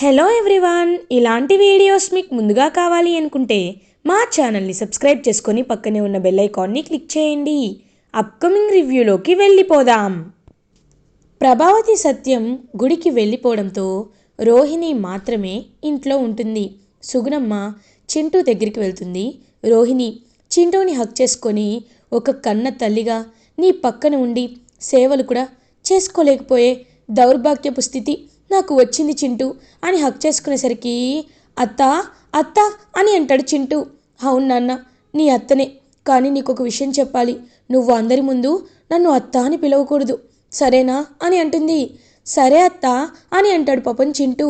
Hello everyone ఇలాంటి videos మీకు ముందుగా కావాలి అనుకుంటే మా ఛానల్ని సబ్స్క్రైబ్ చేసుకొని పక్కనే ఉన్న బెల్ ఐకాన్ని క్లిక్ చేయండి. అప్కమింగ్ రివ్యూలోకి వెళ్ళిపోదాం. ప్రభావతి సత్యం గుడికి వెళ్ళిపోవడంతో రోహిణి మాత్రమే ఇంట్లో ఉంటుంది. సుగుణమ్మ చింటూ దగ్గరికి వెళ్తుంది. రోహిణి చింటూని హక్ చేసుకొని ఒక కన్న తల్లిగా నీ పక్కన ఉండి సేవలు కూడా చేసుకోలేకపోయే దౌర్భాగ్యపు స్థితి నాకు వచ్చింది చింటూ అని హక్ చేసుకునేసరికి అత్త అత్త అని అంటాడు చింటూ. అవును నాన్న నీ అత్తనే. కానీ నీకు ఒక విషయం చెప్పాలి. నువ్వు అందరి ముందు నన్ను అత్త అని పిలవకూడదు. సరేనా అని అంటుంది. సరే అత్త అని అంటాడు పాపం చింటూ.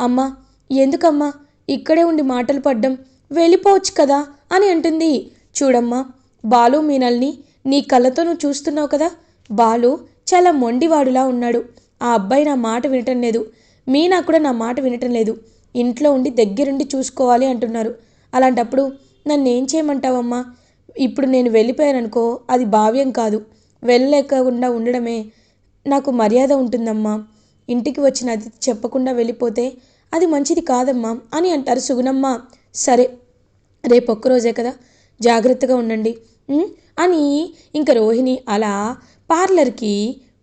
అమ్మా ఎందుకమ్మా? ఇక్కడే ఉండి మాటలు పడ్డం వెళ్ళిపోవచ్చు కదా అని అంటుంది. చూడమ్మా బాలు మీనల్ని నీ కళ్ళతో నువ్వు చూస్తున్నావు కదా? బాలు చాలా మొండివాడులా ఉన్నాడు. ఆ అబ్బాయి నా మాట వినటం లేదు. మీనా కూడా నా మాట వినటం లేదు. ఇంట్లో ఉండి దగ్గరుండి చూసుకోవాలి అంటున్నారు. అలాంటప్పుడు నన్ను ఏం చేయమంటావమ్మా? ఇప్పుడు నేను వెళ్ళిపోయాననుకో అది భావ్యం కాదు. వెళ్ళలేకుండా ఉండడమే నాకు మర్యాద ఉంటుందమ్మా. ఇంటికి వచ్చిన అతిథి చెప్పకుండా వెళ్ళిపోతే అది మంచిది కాదమ్మా అని అంటారు సుగుణమ్మ. సరే రేపు ఒక్కరోజే కదా. జాగ్రత్తగా ఉండండి. అని ఇంకా రోహిణి అలా పార్లర్కి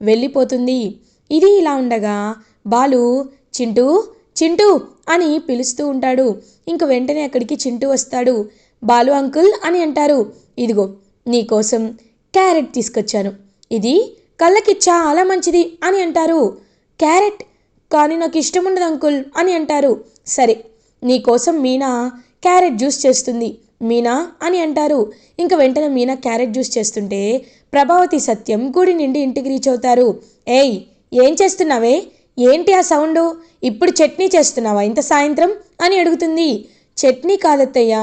వెళ్ళిపోతుంది. ఇది ఇలా ఉండగా బాలు చింటూ చింటూ అని పిలుస్తూ ఉంటాడు. ఇంక వెంటనే అక్కడికి చింటూ వస్తాడు. బాలు అంకుల్ అని అంటారు. ఇదిగో నీకోసం క్యారెట్ తీసుకొచ్చాను. ఇది కళ్ళకి చాలా మంచిది అని అంటారు. క్యారెట్? కానీ నాకు ఇష్టం ఉండదు అంకుల్ అని అంటారు. సరే నీకోసం మీనా క్యారెట్ జ్యూస్ చేస్తుంది. మీనా అని అంటారు. ఇంక వెంటనే మీనా క్యారెట్ జ్యూస్ చేస్తుంటే ప్రభావతి సత్యం గుడి నుండి ఇంటికి రీచ్ అవుతారు. ఏయ్ ఏం చేస్తున్నావే? ఏంటి ఆ సౌండు? ఇప్పుడు చట్నీ చేస్తున్నావా? ఇంత సాయంత్రం? అని అడుగుతుంది. చట్నీ కాదత్తయ్య.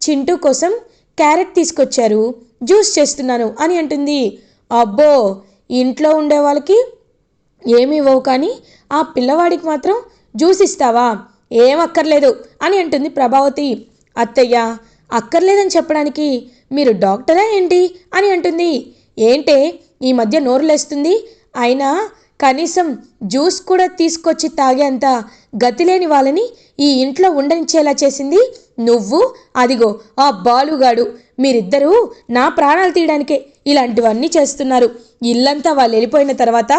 చింటూ కోసం క్యారెట్ తీసుకొచ్చారు. జ్యూస్ చేస్తున్నాను అని అంటుంది. అబ్బో! ఇంట్లో ఉండే వాళ్ళకి ఏమి ఇవ్వవు కానీ ఆ పిల్లవాడికి మాత్రం జ్యూస్ ఇస్తావా? ఏం అక్కర్లేదు అని అంటుంది ప్రభావతి. అత్తయ్య అక్కర్లేదని చెప్పడానికి మీరు డాక్టరా ఏంటి? అని అంటుంది. ఏంటే ఈ మధ్య నోరులేస్తుంది అయినా కనీసం జ్యూస్ కూడా తీసుకొచ్చి తాగేంత గతిలేని వాళ్ళని ఈ ఇంట్లో ఉండనిచ్చేలా చేసింది నువ్వు. అదిగో ఆ బాలుగాడు. మీరిద్దరూ నా ప్రాణాలు తీయడానికే ఇలాంటివన్నీ చేస్తున్నారు. ఇల్లంతా వాళ్ళు వెళ్ళిపోయిన తర్వాత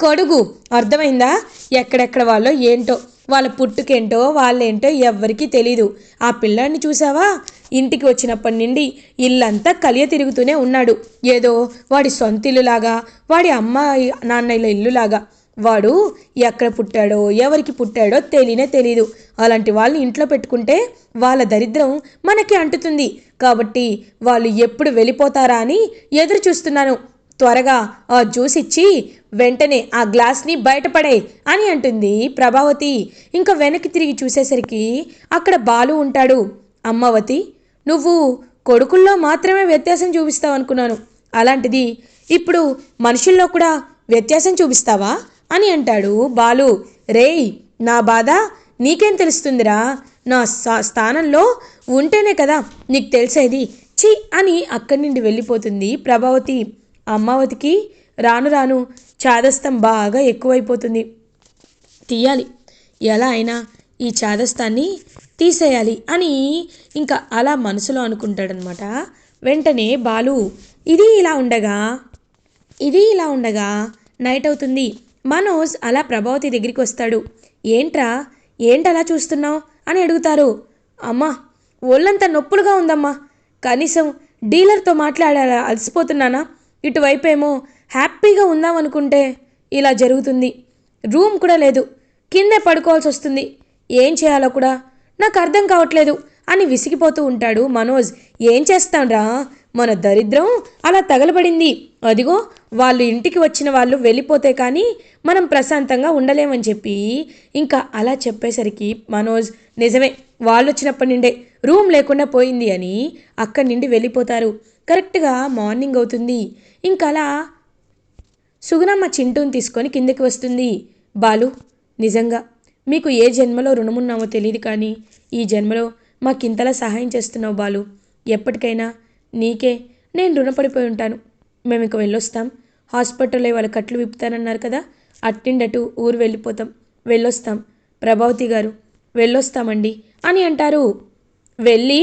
కడుగు అర్థమైందా? ఎక్కడెక్కడ వాళ్ళో ఏంటో. వాళ్ళ పుట్టుకేంటో వాళ్ళేంటో ఎవ్వరికీ తెలీదు. ఆ పిల్లాడిని చూసావా ఇంటికి వచ్చినప్పటి నుండి ఇల్లంతా కలియ తిరుగుతూనే ఉన్నాడు. ఏదో వాడి సొంత ఇల్లులాగా వాడి అమ్మ నాన్నల ఇల్లులాగా. వాడు ఎక్కడ పుట్టాడో ఎవరికి పుట్టాడో తెలియనే తెలీదు. అలాంటి వాళ్ళని ఇంట్లో పెట్టుకుంటే వాళ్ళ దరిద్రం మనకి అంటుతుంది. కాబట్టి వాళ్ళు ఎప్పుడు వెళ్ళిపోతారా అని ఎదురు చూస్తున్నాను. త్వరగా ఆ జ్యూస్ ఇచ్చి వెంటనే ఆ గ్లాస్ని బయటపడే అని అంటుంది ప్రభావతి. ఇంకా వెనక్కి తిరిగి చూసేసరికి అక్కడ బాలు ఉంటాడు. అమ్మవతి నువ్వు కొడుకుల్లో మాత్రమే వ్యత్యాసం చూపిస్తావు అనుకున్నాను. అలాంటిది ఇప్పుడు మనుషుల్లో కూడా వ్యత్యాసం చూపిస్తావా అని అంటాడు బాలు. రేయ్ నా బాధ నీకేం తెలుస్తుందిరా? నా స్థా- స్థానంలో ఉంటేనే కదా నీకు తెలిసేది. చి అని అక్కడి నుండి వెళ్ళిపోతుంది ప్రభావతి. అమ్మావతికి రాను రాను చాదస్తం బాగా ఎక్కువైపోతుంది. తీయాలి. ఎలా అయినా ఈ చాదస్తాన్ని తీసేయాలి అని ఇంకా అలా మనసులో అనుకుంటాడనమాట వెంటనే బాలు ఇది ఇలా ఉండగా? ఇది ఇలా ఉండగా? నైట్ అవుతుంది. మనోజ్ అలా ప్రభావతి దగ్గరికి వస్తాడు. ఏంట్రా? ఏంటలా చూస్తున్నావు? అని అడుగుతారు. అమ్మా ఒళ్ళంతా నొప్పులుగా ఉందమ్మా. కనీసం డీలర్తో మాట్లాడా అలసిపోతున్నానా? ఇటువైపేమో హ్యాపీగా ఉందామనుకుంటే ఇలా జరుగుతుంది. రూమ్ కూడా లేదు. కిందే పడుకోవాల్సి వస్తుంది ఏం చేయాలో కూడా నాకు అర్థం కావట్లేదు అని విసిగిపోతూ ఉంటాడు మనోజ్. ఏం చేస్తాంరా మన దరిద్రం అలా తగలబడింది. అదిగో వాళ్ళు ఇంటికి వచ్చిన వాళ్ళు వెళ్ళిపోతే కానీ మనం ప్రశాంతంగా ఉండలేమని చెప్పి ఇంకా అలా చెప్పేసరికి మనోజ్ నిజమే వాళ్ళు వచ్చినప్పటి నుండే రూమ్ లేకుండా పోయింది అని అక్కడి నుండి వెళ్ళిపోతారు. కరెక్ట్గా మార్నింగ్ అవుతుంది. ఇంకా అలా సుగుణమ్మ చింటూని తీసుకొని కిందకి వస్తుంది. బాలు నిజంగా మీకు ఏ జన్మలో రుణమున్నామో తెలియదు కానీ ఈ జన్మలో మాకింతలా సహాయం చేస్తున్నావు బాలు. ఎప్పటికైనా నీకే నేను రుణపడిపోయి ఉంటాను. మేము ఇక వెళ్ళొస్తాం. హాస్పిటల్లో వాళ్ళ కట్లు విప్పుతానన్నారు కదా అట్టిండటు ఊరు వెళ్ళిపోతాం. వెళ్ళొస్తాం. ప్రభావతి గారు వెళ్ళొస్తామండి అని అంటారు. వెళ్ళి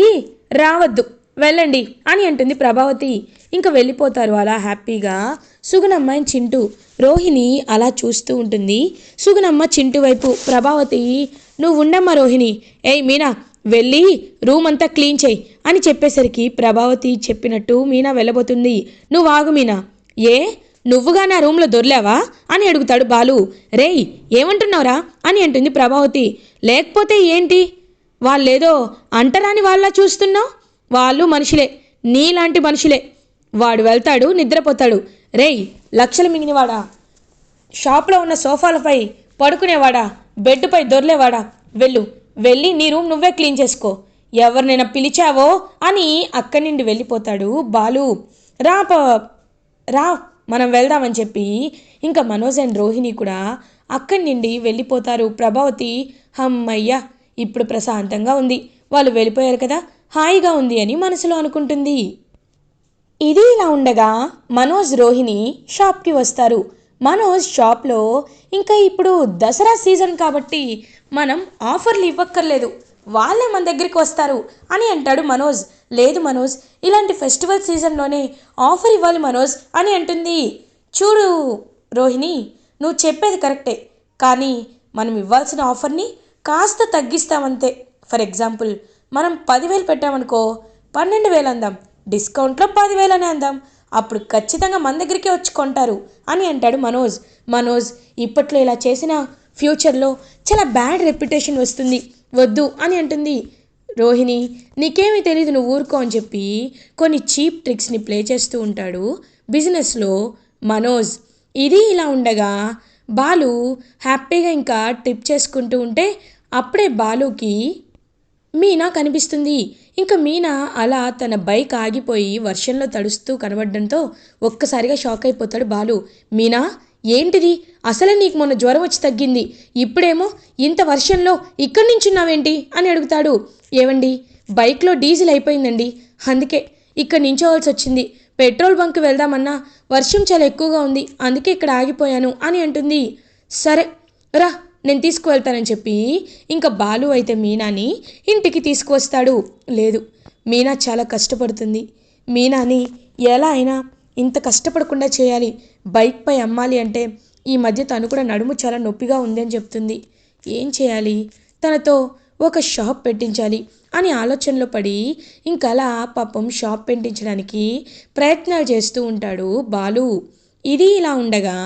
రావద్దు. వెళ్ళండి అని అంటుంది ప్రభావతి. ఇంకా వెళ్ళిపోతారు అలా హ్యాపీగా. సుగుణమ్మ అండ్ చింటూ రోహిణి అలా చూస్తూ ఉంటుంది. సుగుణమ్మ చింటూ వైపు ప్రభావతి నువ్వు ఉండమ్మా రోహిణి. ఏయ్ మీనా వెళ్ళి రూమ్ అంతా క్లీన్ చేయి అని చెప్పేసరికి ప్రభావతి చెప్పినట్టు మీనా వెళ్ళబోతుంది. నువ్వు ఆగు మీనా. ఏ? నువ్వుగా నా రూమ్లో దొర్లావా? అని అడుగుతాడు బాలు. రేయ్ ఏమంటున్నావురా? అని అంటుంది ప్రభావతి. లేకపోతే ఏంటి? వాళ్ళేదో అంటరాని వాళ్ళ చూస్తున్నావు? వాళ్ళు మనుషులే నీలాంటి మనుషులే. వాడు వెళ్తాడు నిద్రపోతాడు. రేయ్ లక్షలు మింగినవాడా? షాప్లో ఉన్న సోఫాలపై పడుకునేవాడా? బెడ్పై దొర్లేవాడా? వెళ్ళు వెళ్ళి నీ రూమ్ నువ్వే క్లీన్ చేసుకో. ఎవరినైనా పిలిచావో అని అక్కడి నుండి వెళ్ళిపోతాడు బాలు. రా ప- రా మనం వెళ్దామని చెప్పి ఇంకా మనోజ్ అండ్ రోహిణి కూడా అక్కడి నుండి వెళ్ళిపోతారు. ప్రభావతి హమ్మయ్య ఇప్పుడు ప్రశాంతంగా ఉంది. వాళ్ళు వెళ్ళిపోయారు కదా. హాయిగా ఉంది అని మనసులో అనుకుంటుంది. ఇది ఇలా ఉండగా మనోజ్ రోహిణి షాప్కి వస్తారు. మనోజ్ షాప్లో ఇంకా ఇప్పుడు దసరా సీజన్ కాబట్టి మనం ఆఫర్లు ఇవ్వక్కర్లేదు. వాళ్ళే మన దగ్గరికి వస్తారు అని అంటాడు మనోజ్. లేదు మనోజ్ ఇలాంటి ఫెస్టివల్ సీజన్లోనే ఆఫర్ ఇవ్వాలి మనోజ్ అని అంటుంది. చూడు రోహిణి నువ్వు చెప్పేది కరెక్టే. కానీ మనం ఇవ్వాల్సిన ఆఫర్ని కాస్త తగ్గిస్తామంతే. ఫర్ ఎగ్జాంపుల్ మనం పదివేలు పెట్టామనుకో పన్నెండు వేలు అందాం. డిస్కౌంట్లో పదివేలు అని అందాం. అప్పుడు ఖచ్చితంగా మన దగ్గరికే వచ్చి కొంటారు అని అంటాడు మనోజ్. మనోజ్ ఇప్పట్లో ఇలా చేసిన ఫ్యూచర్లో చాలా బ్యాడ్ రెప్యుటేషన్ వస్తుంది. వద్దు అని అంటుంది. రోహిణి నీకేమీ తెలియదు నువ్వు ఊరుకో అని చెప్పి కొన్ని చీప్ ట్రిక్స్ని ప్లే చేస్తూ ఉంటాడు బిజినెస్లో మనోజ్. ఇది ఇలా ఉండగా బాలు హ్యాపీగా ఇంకా ట్రిప్ చేసుకుంటూ ఉంటే అప్పుడే బాలుకి మీనా కనిపిస్తుంది. ఇంకా మీనా అలా తన బైక్ ఆగిపోయి వర్షంలో తడుస్తూ కనబడడంతో ఒక్కసారిగా షాక్ అయిపోతాడు బాలు. మీనా ఏంటిది? అసలే నీకు మొన్న జ్వరం వచ్చి తగ్గింది. ఇప్పుడేమో ఇంత వర్షంలో ఇక్కడి నుంచి ఉన్నావేంటి అని అడుగుతాడు. ఏవండి? బైక్లో డీజిల్ అయిపోయిందండి. అందుకే ఇక్కడ నించోవాల్సి వచ్చింది. పెట్రోల్ బంక్ వెళ్దామన్నా వర్షం చాలా ఎక్కువగా ఉంది. అందుకే ఇక్కడ ఆగిపోయాను అని అంటుంది. సరే రా. నేను తీసుకువెళ్తానని చెప్పి ఇంకా బాలు అయితే మీనాని ఇంటికి తీసుకువస్తాడు. లేదు మీనా చాలా కష్టపడుతుంది. మీనాని ఎలా అయినా ఇంత కష్టపడకుండా చేయాలి. బైక్పై అమ్మాలి అంటే ఈ మధ్య తను కూడా నడుము చాలా నొప్పిగా ఉంది అని చెప్తుంది. ఏం చేయాలి? తనతో ఒక షాప్ పెట్టించాలి అని ఆలోచనలో పడి ఇంకలా అలా పాపం షాప్ పెట్టించడానికి ప్రయత్నాలు చేస్తూ ఉంటాడు బాలు. ఇది ఇలా ఉండగా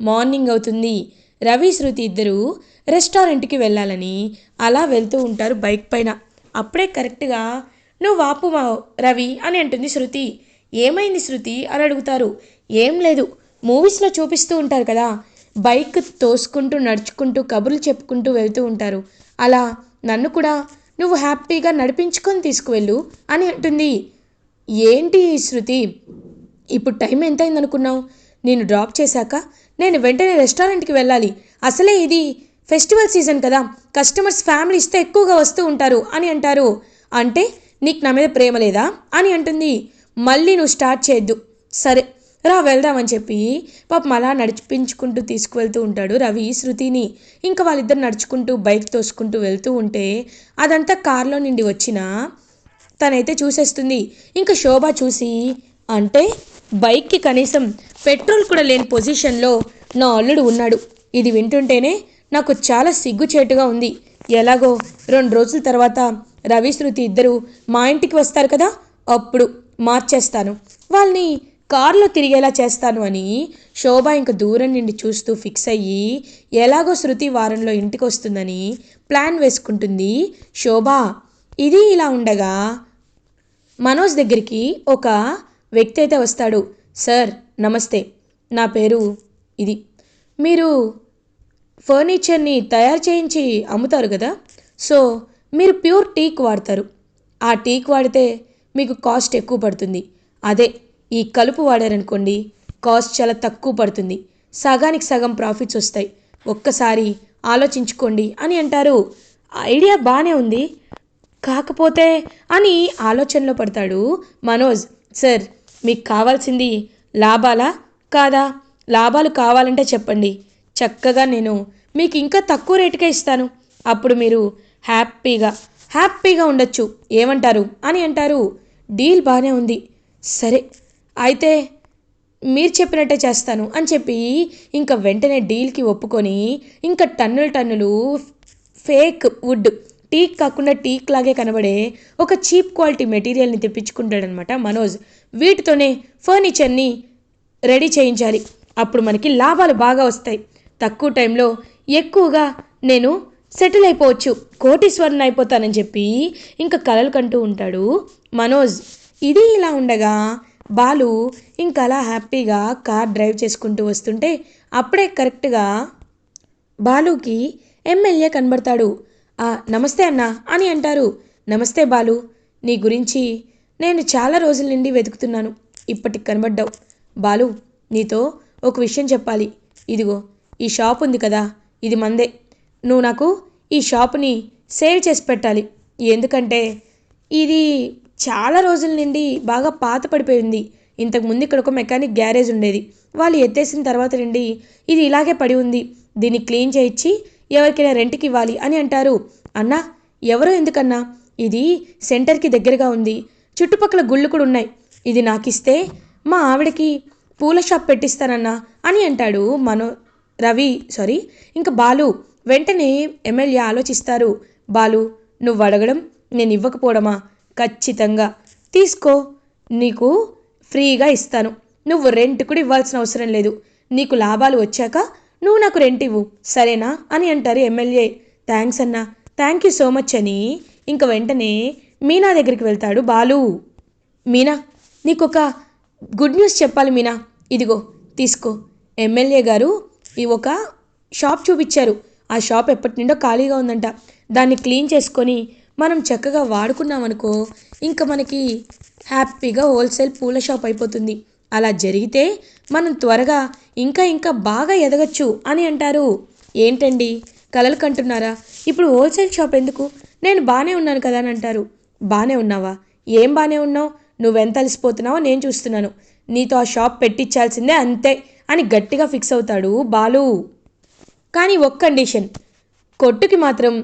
మార్నింగ్ అవుతుంది. రవి శృతి ఇద్దరు రెస్టారెంట్కి వెళ్ళాలని అలా వెళ్తూ ఉంటారు బైక్ పైన. అప్పుడే కరెక్ట్గా నువ్వు ఆపు మా రవి అని అంటుంది శృతి. ఏమైంది శృతి అని అడుగుతారు. ఏం లేదు మూవీస్లో చూపిస్తూ ఉంటారు కదా. బైక్ తోసుకుంటూ నడుచుకుంటూ కబుర్లు చెప్పుకుంటూ వెళ్తూ ఉంటారు. అలా నన్ను కూడా నువ్వు హ్యాపీగా నడిపించుకొని తీసుకువెళ్ళు అని అంటుంది. ఏంటి శృతి ఇప్పుడు టైం ఎంత అయింది అనుకున్నావు నేను డ్రాప్ చేశాక నేను వెంటనే రెస్టారెంట్కి వెళ్ళాలి. అసలే ఇది ఫెస్టివల్ సీజన్ కదా. కస్టమర్స్ ఫ్యామిలీస్తో ఎక్కువగా వస్తూ ఉంటారు అని అంటారు. అంటే నీకు నా మీద ప్రేమ లేదా? అని అంటుంది. మళ్ళీ నువ్వు స్టార్ట్ చేయొద్దు. సరే రా వెళ్దామని చెప్పి పాపం అలా నడిపించుకుంటూ తీసుకువెళ్తూ ఉంటాడు రవి శృతిని. ఇంకా వాళ్ళిద్దరు నడుచుకుంటూ బైక్ తోసుకుంటూ వెళ్తూ ఉంటే అదంతా కారులో నుండి వచ్చిన తనైతే చూసేస్తుంది. ఇంకా శోభ చూసి అంటే బైక్కి కనీసం పెట్రోల్ కూడా లేని పొజిషన్లో నా అల్లుడు ఉన్నాడు. ఇది వింటుంటేనే నాకు చాలా సిగ్గుచేటుగా ఉంది. ఎలాగో రెండు రోజుల తర్వాత రవి శృతి ఇద్దరు మా ఇంటికి వస్తారు కదా అప్పుడు మార్చేస్తాను. వాళ్ళని కారులో తిరిగేలా చేస్తాను అని శోభ ఇంక దూరం నుండి చూస్తూ ఫిక్స్ అయ్యి ఎలాగో శృతి వారంలో ఇంటికి వస్తుందని ప్లాన్ వేసుకుంటుంది. శోభ ఇది ఇలా ఉండగా మనోజ్ దగ్గరికి ఒక వ్యక్తి అయితే వస్తాడు. సార్ నమస్తే. నా పేరు ఇది. మీరు ఫర్నిచర్ని తయారు చేయించి అమ్ముతారు కదా? సో మీరు ప్యూర్ టీక్ వాడతారు. ఆ టీక్ వాడితే మీకు కాస్ట్ ఎక్కువ పడుతుంది. అదే ఈ కలుపు వాడారనుకోండి కాస్ట్ చాలా తక్కువ పడుతుంది. సగానికి సగం ప్రాఫిట్స్ వస్తాయి. ఒక్కసారి ఆలోచించుకోండి అని అంటారు. ఐడియా బాగానే ఉంది. కాకపోతే అని ఆలోచనలో పడతాడు మనోజ్. సార్ మీకు కావాల్సింది లాభాలా? కాదా? లాభాలు కావాలంటే చెప్పండి. చక్కగా నేను మీకు ఇంకా తక్కువ రేటుకే ఇస్తాను. అప్పుడు మీరు హ్యాపీగా హ్యాపీగా ఉండొచ్చు. ఏమంటారు? అని అంటారు. డీల్ బాగానే ఉంది. సరే అయితే మీరు చెప్పినట్టే చేస్తాను అని చెప్పి ఇంకా వెంటనే డీల్కి ఒప్పుకొని ఇంకా టన్నులు టన్నులు ఫేక్ వుడ్ టీక్ కాకుండా టీక్ లాగే కనబడే ఒక చీప్ క్వాలిటీ మెటీరియల్ని తెప్పించుకుంటాడనమాట మనోజ్. వీటితోనే ఫర్నిచర్ని రెడీ చేయించాలి. అప్పుడు మనకి లాభాలు బాగా వస్తాయి. తక్కువ టైంలో ఎక్కువగా నేను సెటిల్ అయిపోవచ్చు. కోటీశ్వరుని అయిపోతానని చెప్పి ఇంకా కలలు కంటూ ఉంటాడు మనోజ్. ఇది ఇలా ఉండగా బాలు ఇంకా అలా హ్యాపీగా కార్ డ్రైవ్ చేసుకుంటూ వస్తుంటే అప్పుడే కరెక్ట్గా బాలుకి ఎమ్మెల్యే కనబడతాడు. నమస్తే అన్న అని అంటారు. నమస్తే బాలు నీ గురించి నేను చాలా రోజుల నుండి వెతుకుతున్నాను. ఇప్పటికి కనబడ్డావు. బాలు నీతో ఒక విషయం చెప్పాలి. ఇదిగో ఈ షాప్ ఉంది కదా ఇది మందే. నువ్వు నాకు ఈ షాపుని సేల్ చేసి పెట్టాలి. ఎందుకంటే ఇది చాలా రోజుల నుండి బాగా పాత పడిపోయింది ఇంతకు ముందు ఇక్కడ ఒక మెకానిక్ గ్యారేజ్ ఉండేది. వాళ్ళు ఎత్తేసిన తర్వాత నుండి ఇది ఇలాగే పడి ఉంది. దీన్ని క్లీన్ చేయించి ఎవరికైనా రెంట్కి ఇవ్వాలి అని అంటారు. అన్నా ఎవరో ఎందుకన్నా? ఇది సెంటర్కి దగ్గరగా ఉంది. చుట్టుపక్కల గుళ్ళు కూడా ఉన్నాయి. ఇది నాకు ఇస్తే మా ఆవిడకి పూల షాప్ పెట్టిస్తానన్నా అని అంటాడు మనో రవి సారీ ఇంకా బాలు. వెంటనే ఎమ్మెల్యే ఆలోచిస్తారు. బాలు నువ్వు అడగడం నేను ఇవ్వకపోవడమా? ఖచ్చితంగా. తీసుకో నీకు ఫ్రీగా ఇస్తాను. నువ్వు రెంట్ కూడా ఇవ్వాల్సిన అవసరం లేదు. నీకు లాభాలు వచ్చాక నువ్వు నాకు రెంట్ ఇవ్వు. సరేనా? అని అంటారు ఎమ్మెల్యే. థ్యాంక్స్ అన్నా. థ్యాంక్ యూ సో మచ్ అని ఇంక వెంటనే మీనా దగ్గరికి వెళ్తాడు బాలు. మీనా నీకొక గుడ్ న్యూస్ చెప్పాలి మీనా. ఇదిగో తీసుకో. ఎమ్మెల్యే గారు ఈ ఒక షాప్ చూపించారు. ఆ షాప్ ఎప్పటి నుండో ఖాళీగా ఉందంట. దాన్ని క్లీన్ చేసుకొని మనం చక్కగా వాడుకున్నామనుకో ఇంకా మనకి హ్యాపీగా హోల్సేల్ పూల షాప్ అయిపోతుంది. అలా జరిగితే మనం త్వరగా ఇంకా ఇంకా బాగా ఎదగచ్చు అని అంటారు. ఏంటండి? కలలు కంటున్నారా? ఇప్పుడు హోల్సేల్ షాప్ ఎందుకు? నేను బాగానే ఉన్నాను కదా అని అంటారు. బాగానే ఉన్నావా? ఏం బాగానే ఉన్నావు? నువ్వెంత అలసిపోతున్నావో నేను చూస్తున్నాను. నీతో ఆ షాప్ పెట్టించాల్సిందే అంతే అని గట్టిగా ఫిక్స్ అవుతాడు బాలు. కానీ ఒక్క కండిషన్. కొట్టుకి మాత్రం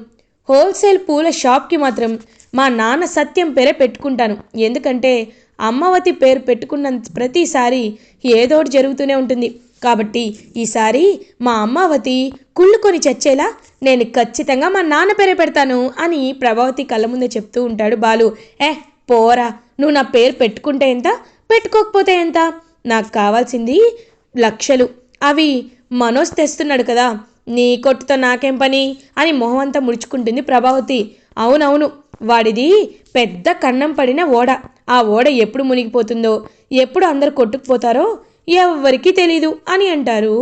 హోల్సేల్ పూల షాప్కి మాత్రం మా నాన్న సత్యం పేరే పెట్టుకుంటాను. ఎందుకంటే అమ్మవతి పేరు పెట్టుకున్న ప్రతిసారి ఏదోటి జరుగుతూనే ఉంటుంది. కాబట్టి ఈసారి మా అమ్మావతి కుళ్ళుకొని చచ్చేలా నేను ఖచ్చితంగా మా నాన్న పేరే పెడతాను అని ప్రభావతి కళ్ళ ముందే చెప్తూ ఉంటాడు బాలు. ఏ పోరా నువ్వు నా పేరు పెట్టుకుంటే ఎంత? పెట్టుకోకపోతే ఎంత? నాకు కావాల్సింది లక్షలు. అవి మనోజ్ తెస్తున్నాడు కదా. నీ కొట్టుతో నాకేం పని? అని మొహం అంతా ముడుచుకుంటుంది ప్రభావతి. అవునవును వాడిది పెద్ద కన్నం పడిన ఓడ. ఆ ఓడ ఎప్పుడు మునిగిపోతుందో ఎప్పుడు అందరు కొట్టుకుపోతారో ఎవ్వరికీ తెలీదు అని అంటారు.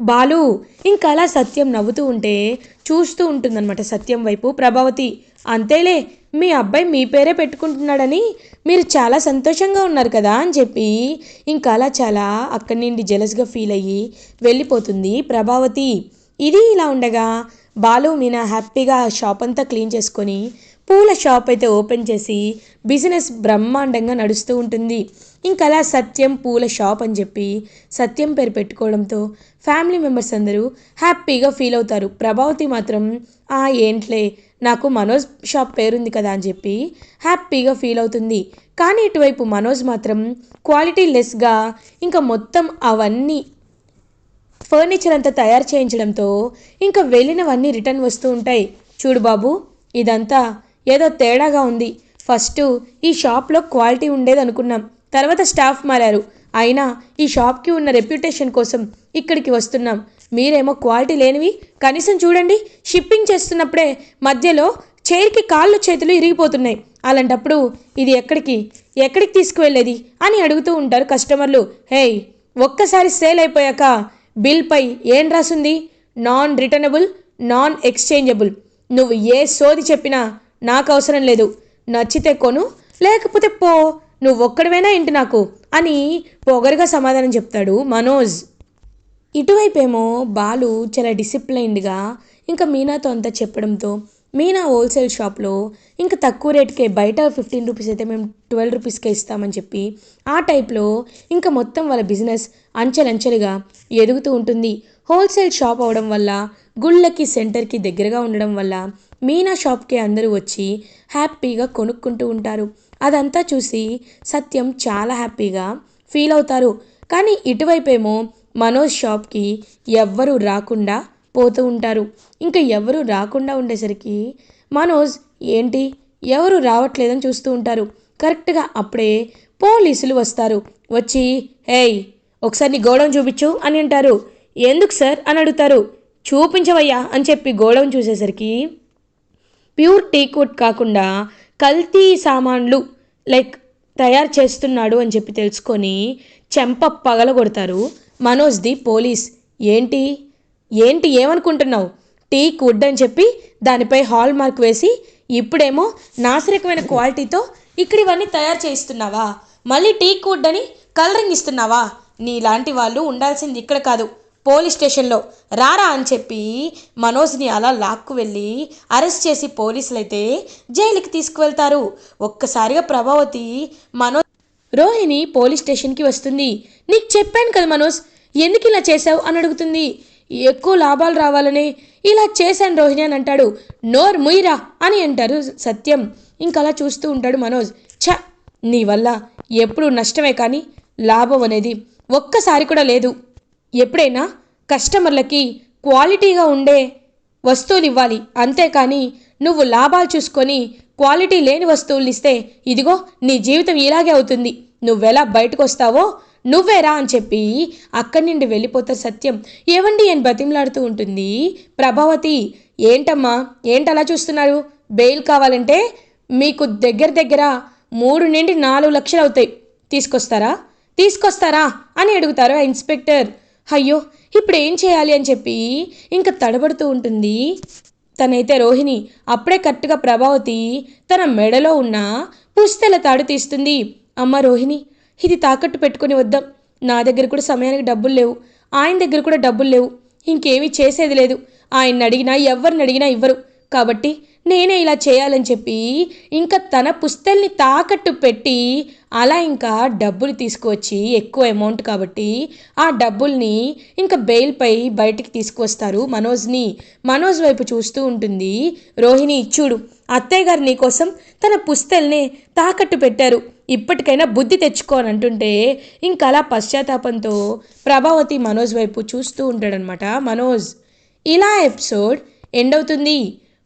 బాలు ఇంకా అలా సత్యం నవ్వుతూ ఉంటే చూస్తూ ఉంటుందన్నమాట సత్యం వైపు ప్రభావతి. అంతేలే మీ అబ్బాయి మీ పేరే పెట్టుకుంటున్నాడని మీరు చాలా సంతోషంగా ఉన్నారు కదా అని చెప్పి ఇంకా అలా చాలా అక్కడి నుండి జెలస్గా ఫీల్ అయ్యి వెళ్ళిపోతుంది ప్రభావతి. ఇది ఇలా ఉండగా బాలు మీనా హ్యాపీగా షాప్ అంతా క్లీన్ చేసుకొని పూల షాప్ అయితే ఓపెన్ చేసి బిజినెస్ బ్రహ్మాండంగా నడుస్తూ ఉంటుంది. ఇంకా అలా సత్యం పూల షాప్ అని చెప్పి సత్యం పేరు పెట్టుకోవడంతో ఫ్యామిలీ మెంబర్స్ అందరూ హ్యాపీగా ఫీల్ అవుతారు. ప్రభావతి మాత్రం ఆ ఏంట్లే నాకు మనోజ్ షాప్ పేరుంది కదా అని చెప్పి హ్యాపీగా ఫీల్ అవుతుంది. కానీ ఇటువైపు మనోజ్ మాత్రం క్వాలిటీ లెస్గా ఇంకా మొత్తం అవన్నీ ఫర్నిచర్ అంతా తయారు చేయించడంతో ఇంకా వెళ్ళినవన్నీ రిటర్న్ వస్తూ ఉంటాయి. చూడు బాబు ఇదంతా ఏదో తేడాగా ఉంది. ఫస్ట్ ఈ షాప్లో క్వాలిటీ ఉండేది అనుకున్నాం తర్వాత స్టాఫ్ మారారు. అయినా ఈ షాప్కి ఉన్న రెప్యుటేషన్ కోసం ఇక్కడికి వస్తున్నాం. మీరేమో క్వాలిటీ లేనివి కనీసం చూడండి షిప్పింగ్ చేస్తున్నప్పుడే మధ్యలో చైర్కి కాళ్ళు చేతులు ఇరిగిపోతున్నాయి. అలాంటప్పుడు ఇది ఎక్కడికి ఎక్కడికి తీసుకువెళ్ళేది అని అడుగుతూ ఉంటారు కస్టమర్లు. హేయ్ ఒక్కసారి సేల్ అయిపోయాక బిల్పై ఏం రాసుంది? Non returnable non exchangeable. నువ్వు ఏ సోది చెప్పినా నాకు అవసరం లేదు. నచ్చితే కొను లేకపోతే పో. నువ్వొక్కడివైనా ఏంటి నాకు అని పొగరుగా సమాధానం చెప్తాడు మనోజ్. ఇటువైపేమో బాలు చాలా డిసిప్లైన్డ్గా ఇంకా మీనాతో అంతా చెప్పడంతో మీనా హోల్సేల్ షాప్లో ఇంకా తక్కువ రేట్కే బయట ఫిఫ్టీన్ రూపీస్ అయితే మేము ట్వెల్వ్ రూపీస్కే ఇస్తామని చెప్పి ఆ టైప్లో ఇంకా మొత్తం వాళ్ళ బిజినెస్ అంచెలంచెలుగా ఎదుగుతూ ఉంటుంది. హోల్సేల్ షాప్ అవడం వల్ల గుళ్ళకి సెంటర్కి దగ్గరగా ఉండడం వల్ల మీనా షాప్కి అందరూ వచ్చి హ్యాపీగా కొనుక్కుంటూ ఉంటారు. అదంతా చూసి సత్యం చాలా హ్యాపీగా ఫీల్ అవుతారు. కానీ ఇటువైపేమో మనోజ్ షాప్కి ఎవ్వరూ రాకుండా పోతూ ఉంటారు. ఇంకా ఎవరు రాకుండా ఉండేసరికి మనోజ్ ఏంటి? ఎవరు రావట్లేదని చూస్తూ ఉంటారు. కరెక్ట్గా అప్పుడే పోలీసులు వస్తారు. వచ్చి హేయ్ ఒకసారి నీ గోడౌన్ చూపించు అని అంటారు. ఎందుకు సార్? అని అడుగుతారు. చూపించవయ్యా అని చెప్పి గోడౌన్ చూసేసరికి ప్యూర్ టీక్వుడ్ కాకుండా కల్తీ సామాన్లు లైక్ తయారు చేస్తున్నాడు అని చెప్పి తెలుసుకొని చెంప పగలగొడతారు మనోజ్ది పోలీస్. ఏంటి? ఏంటి ఏమనుకుంటున్నావు? టీక్ వుడ్ అని చెప్పి దానిపై హాల్ మార్క్ వేసి ఇప్పుడేమో నాసిరకమైన క్వాలిటీతో ఇక్కడ ఇవన్నీ తయారు చేయిస్తున్నావా? మళ్ళీ టీక్ వుడ్ అని కలరింగ్ ఇస్తున్నావా? నీలాంటి వాళ్ళు ఉండాల్సింది ఇక్కడ కాదు. పోలీస్ స్టేషన్లో రారా అని చెప్పి మనోజ్ని అలా లాక్కు వెళ్ళి అరెస్ట్ చేసి పోలీసులు అయితే జైలుకి తీసుకువెళ్తారు. ఒక్కసారిగా ప్రభావతి మనోజ్ రోహిణి పోలీస్ స్టేషన్కి వస్తుంది. నీకు చెప్పాను కదా మనోజ్ ఎందుకు ఇలా చేశావు అని అడుగుతుంది. ఎక్కువ లాభాలు రావాలని ఇలా చేశాను రోహిణి అని అంటాడు. నోర్ ముయిరా అని అంటారు సత్యం. ఇంకలా చూస్తూ ఉంటాడు మనోజ్. ఛ నీ వల్ల ఎప్పుడు నష్టమే కానీ లాభం అనేది ఒక్కసారి కూడా లేదు. ఎప్పుడైనా కస్టమర్లకి క్వాలిటీగా ఉండే వస్తువులు ఇవ్వాలి అంతేకాని నువ్వు లాభాలు చూసుకొని క్వాలిటీ లేని వస్తువులు ఇస్తే ఇదిగో నీ జీవితం ఇలాగే అవుతుంది. నువ్వెలా బయటకు వస్తావో నువ్వేరా అని చెప్పి అక్కడి నుండి వెళ్ళిపోతారు సత్యం. ఏవండి అని బతిమలాడుతూ ఉంటుంది ప్రభావతి. ఏంటమ్మా? ఏంటలా చూస్తున్నారు? బెయిల్ కావాలంటే మీకు దగ్గర దగ్గర మూడు నుండి నాలుగు లక్షలు అవుతాయి. తీసుకొస్తారా? తీసుకొస్తారా? అని అడుగుతారు ఆ ఇన్స్పెక్టర్. అయ్యో ఇప్పుడు ఏం చేయాలి అని చెప్పి ఇంకా తడబడుతూ ఉంటుంది. తనైతే రోహిణి అప్పుడే కరెక్ట్గా ప్రభావతి తన మెడలో ఉన్న పుస్తెల తాడు తీస్తుంది. అమ్మ రోహిణి ఇది తాకట్టు పెట్టుకుని వద్దాం. నా దగ్గర కూడా సమయానికి డబ్బులు లేవు. ఆయన దగ్గర కూడా డబ్బులు లేవు. ఇంకేమీ చేసేది లేదు. ఆయన్ని అడిగినా ఎవరిని అడిగినా ఇవ్వరు. కాబట్టి నేనే ఇలా చేయాలని చెప్పి ఇంకా తన పుస్తల్ని తాకట్టు పెట్టి అలా ఇంకా డబ్బులు తీసుకువచ్చి ఎక్కువ అమౌంట్ కాబట్టి ఆ డబ్బుల్ని ఇంకా బెయిల్పై బయటికి తీసుకువస్తారు మనోజ్ని. మనోజ్ వైపు చూస్తూ ఉంటుంది. రోహిణి చూడు అత్తయ్య గారు నీకోసం తన పుస్తల్ని తాకట్టు పెట్టారు. ఇప్పటికైనా బుద్ధి తెచ్చుకో అని అంటుంటే ఇంకా అలా పశ్చాత్తాపంతో ప్రభావతి మనోజ్ వైపు చూస్తూ ఉంటాడనమాట మనోజ్ ఇలా ఎపిసోడ్ ఎండ్ అవుతుంది.